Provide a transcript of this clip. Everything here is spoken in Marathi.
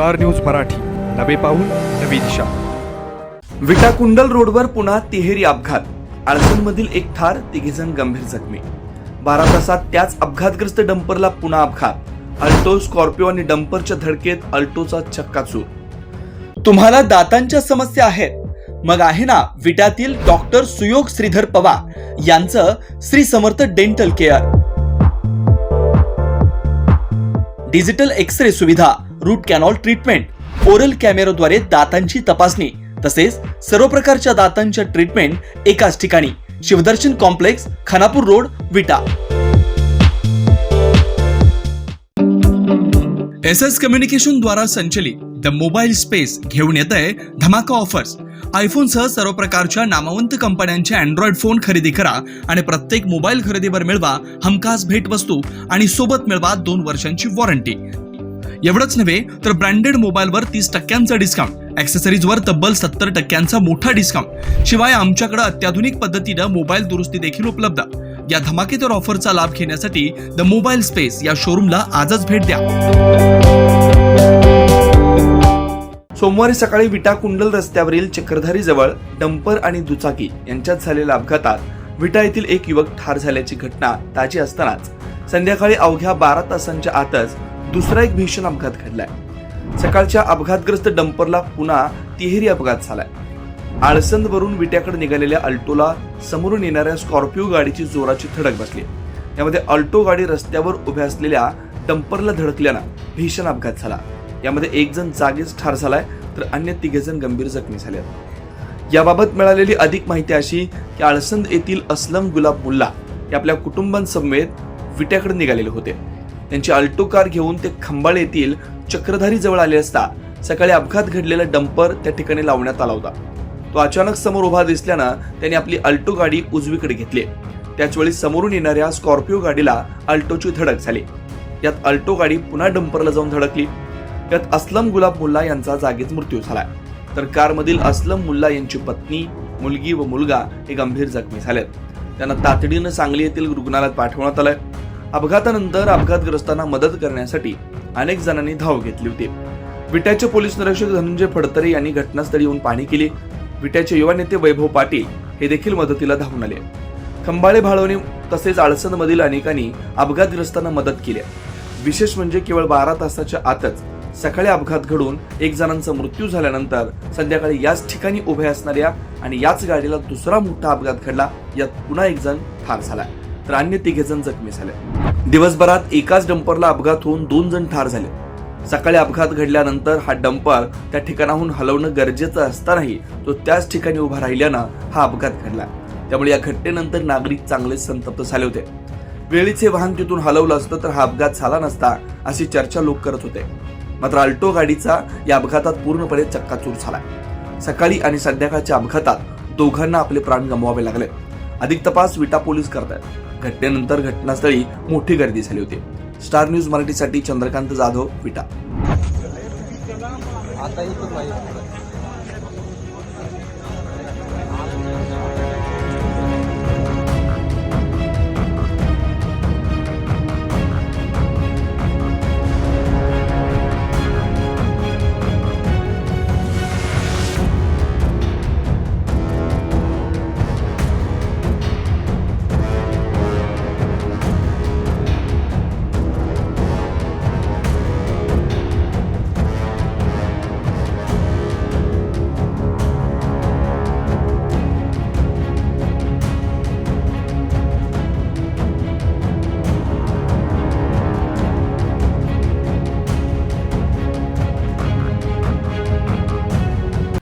Star news Marathi. नवे पाऊल नवी दिशा. विटा कुंडल रोडवर पुन्हा तिहेरी अपघात. अडचणमधील एक ठार तिघेजण गंभीर जखमी. बारा तासात त्याच अपघातग्रस्त डंपरला पुन्हा अपघात. अल्टो स्कॉर्पिओ आणि डंपरच्या धडकेत अल्टोचा चक्काचूर तुम्हाला दातांच्या समस्या आहेत. मग आहे ना विटातील डॉक्टर सुयोग श्रीधर पवार यांचं Shri Samarth dental care. Digital x ray सुविधा. रूट कॅनॉल ट्रीटमेंट ओरल कॅमेराद्वारे दातांची तपासणी तसेच सर्व प्रकारच्या दातांच्या ट्रीटमेंट एकाच ठिकाणी. Shivdarshan complex Khanapur road Vita. S S communication द्वारा संचलित द मोबाईल स्पेस घेऊन येत आहे धमाका ऑफर्स. आयफोन सह सर्व प्रकारच्या नामवंत कंपन्यांचे अँड्रॉइड फोन खरेदी करा आणि प्रत्येक मोबाईल खरेदीवर मिळवा हमखास भेटवस्तू आणि सोबत मिळवा दोन वर्षांची वॉरंटी एवढंच नव्हे तर ब्रँडेड मोबाईलवर तीस टक्क्यांचा डिस्काउंट ॲक्सेसरीजवर तब्बल सत्तर टक्क्यांचा मोठा डिस्काउंट शिवाय आमच्याकडे अत्याधुनिक पद्धतीनं मोबाईल दुरुस्ती देखील उपलब्ध. या धमाकेदार ऑफरचा लाभ घेण्यासाठी द मोबाईल स्पेस या शोरूमला आजच भेट द्या. सोमवारी सकाळी विटा कुंडल रस्त्यावरील चक्रधारी जवळ डंपर आणि दुचाकी यांच्यात झालेल्या अपघातात विटा येथील एक युवक ठार झाल्याची घटना ताजी असतानाच. संध्याकाळी अवघ्या बारा तासांच्या आतच दुसरा एक भीषण अपघात घडलाय. सकाळच्या अपघातग्रस्त डंपरला पुन्हा तिहेरी अपघात झालाय. आळसंदवरून विट्याकडे निघालेल्या अल्टोला समोरून येणाऱ्या स्कॉर्पिओ गाडीची जोराची धडक बसली. यामध्ये अल्टो गाडी रस्त्यावर उभ्या असलेल्या डंपरला धडकल्यानं भीषण अपघात झाला. यामध्ये एक जण जागीच ठार झालाय तर अन्य तिघे जण गंभीर जखमी झाले याबाबत मिळालेली अधिक माहिती अशी की आळसंद येथील असलम गुलाब मुल्ला हे आपल्या कुटुंबांसमवेत विट्याकडे निघालेले होते. त्यांची अल्टो कार घेऊन ते खंबाळ येथील चक्रधारी जवळ आले असता सकाळी अपघात घडलेला डंपर त्या ठिकाणी लावण्यात आला होता. तो अचानक समोर उभा दिसल्यानं त्यांनी आपली अल्टो गाडी उजवीकडे घेतली. त्याच वेळी समोरून येणाऱ्या स्कॉर्पिओ गाडीला अल्टोची धडक झाली. यात अल्टो गाडी पुन्हा डंपरला जाऊन धडकली. यात असलम गुलाब मुल्ला यांचा जागीच मृत्यू झाला. तर कारमधील असलम मुल्ला यांची पत्नी मुलगी व मुलगा हे गंभीर जखमी झालेत. त्यांना तातडीनं सांगली येथील रुग्णालयात पाठवण्यात आलंय. अपघातानंतर अपघातग्रस्तांना मदत करण्यासाठी अनेक जणांनी धाव घेतली होती. विट्याचे पोलीस निरीक्षक धनंजय फडतरे यांनी घटनास्थळी येऊन पाहणी केली. विट्याचे युवा नेते वैभव पाटील हे देखील मदतीला धावून आले. खंबाळे भाळवणे तसेच आळसंदमधील अनेकांनी अपघातग्रस्तांना मदत केली. विशेष म्हणजे केवळ बारा तासाच्या आतच सकाळी अपघात घडून एक जणांचा मृत्यू झाल्यानंतर संध्याकाळी याच ठिकाणी उभ्या असणाऱ्या आणि याच गाडीला दुसरा मोठा अपघात घडला यात पुन्हा एक जण ठार झाला. तर अन्य तिघे जण जखमी झाले. दिवसभरात एकाच डंपरला अपघात होऊन दोन जण ठार झाले. सकाळी अपघात घडल्यानंतर हा डंपर त्या ठिकाणाहून हलवणं गरजेचं असतानाही तो त्याच ठिकाणी उभा राहिल्यानं हा अपघात घडला. त्यामुळे या घटनेनंतर नागरिक चांगले संतप्त झाले होते. वेळीच हे वाहन तिथून हलवलं असतं तर हा अपघात झाला नसता अशी चर्चा लोक करत होते. मात्र अल्टो गाडीचा या अपघातात पूर्णपणे चक्काचूर झाला. सकाळी आणि संध्याकाळच्या अपघातात दोघांना आपले प्राण गमवावे लागले. अधिक तपास विटा पोलीस करत आहेत घटनेनंतर घटनास्थळी मोठी गर्दी झाली होती. स्टार न्यूज मराठीसाठी चंद्रकांत जाधव विटा.